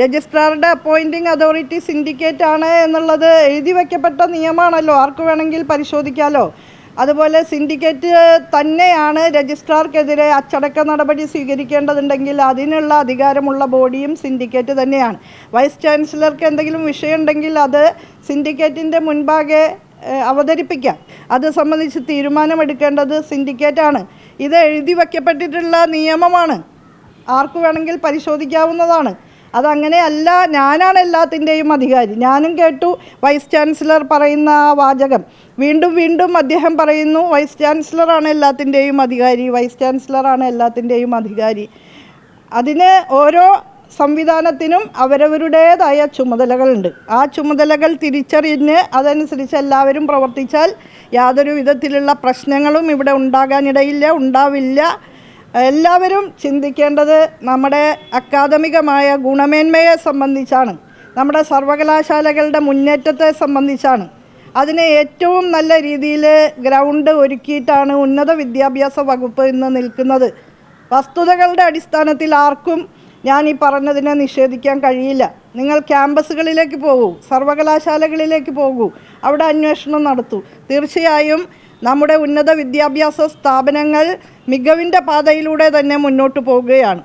രജിസ്ട്രാറുടെ appointing authority syndicate ആണ് എന്നുള്ളത് എഴുതി വയ്ക്കപ്പെട്ട നിയമമാണല്ലോ. ആർക്ക് വേണമെങ്കിൽ പരിശോധിക്കാമല്ലോ അതുപോലെ സിൻഡിക്കേറ്റ് തന്നെയാണ് രജിസ്ട്രാർക്കെതിരെ അച്ചടക്ക നടപടി സ്വീകരിക്കേണ്ടതുണ്ടെങ്കിൽ അതിനുള്ള അധികാരമുള്ള ബോഡിയും സിൻഡിക്കേറ്റ് തന്നെയാണ്. വൈസ് ചാൻസലർക്ക് എന്തെങ്കിലും വിഷയമുണ്ടെങ്കിൽ അത് സിൻഡിക്കേറ്റിന്റെ മുൻപാകെ അവതരിപ്പിക്കാം. അത് സംബന്ധിച്ച് തീരുമാനമെടുക്കേണ്ടത് സിൻഡിക്കേറ്റാണ്. ഇത് എഴുതി വയ്ക്കപ്പെട്ടിട്ടുള്ള നിയമമാണ്. ആർക്കു വേണമെങ്കിൽ പരിശോധിക്കാവുന്നതാണ്. അതങ്ങനെയല്ല ഞാനാണ് എല്ലാത്തിന്റെയും അധികാരി. ഞാനും കേട്ടു വൈസ് ചാൻസലർ പറയുന്ന ആ വാചകം. വീണ്ടും വീണ്ടും അദ്ദേഹം പറയുന്നു വൈസ് ചാൻസലറാണ് എല്ലാത്തിന്റെയും അധികാരി വൈസ് ചാൻസലറാണ് എല്ലാത്തിന്റെയും അധികാരി. അതിന് ഓരോ സംവിധാനത്തിനും അവരവരുടേതായ ചുമതലകളുണ്ട്. ആ ചുമതലകൾ തിരിച്ചറിഞ്ഞ് അതനുസരിച്ച് എല്ലാവരും പ്രവർത്തിച്ചാൽ യാതൊരു വിധത്തിലുള്ള പ്രശ്നങ്ങളും ഇവിടെ ഉണ്ടാകാനിടയില്ല ഉണ്ടാവില്ല. എല്ലാവരും ചിന്തിക്കേണ്ടത് നമ്മുടെ അക്കാദമികമായ ഗുണമേന്മയെ സംബന്ധിച്ചാണ്. നമ്മുടെ സർവകലാശാലകളുടെ മുന്നേറ്റത്തെ സംബന്ധിച്ചാണ്. അതിന് ഏറ്റവും നല്ല രീതിയിൽ ഗ്രൗണ്ട് ഒരുക്കിയിട്ടാണ് ഉന്നത വിദ്യാഭ്യാസ വകുപ്പ് ഇന്ന് നിൽക്കുന്നത്. വസ്തുതകളുടെ അടിസ്ഥാനത്തിൽ ആർക്കും ഞാൻ ഈ പറഞ്ഞതിനെ നിഷേധിക്കാൻ കഴിയില്ല. നിങ്ങൾ ക്യാമ്പസുകളിലേക്ക് പോകൂ സർവകലാശാലകളിലേക്ക് പോകൂ അവിടെ അന്വേഷണം നടത്തൂ. തീർച്ചയായും നമ്മുടെ ഉന്നത വിദ്യാഭ്യാസ സ്ഥാപനങ്ങൾ മികവിന്റെ പാതയിലൂടെ തന്നെ മുന്നോട്ട് പോവുകയാണ്.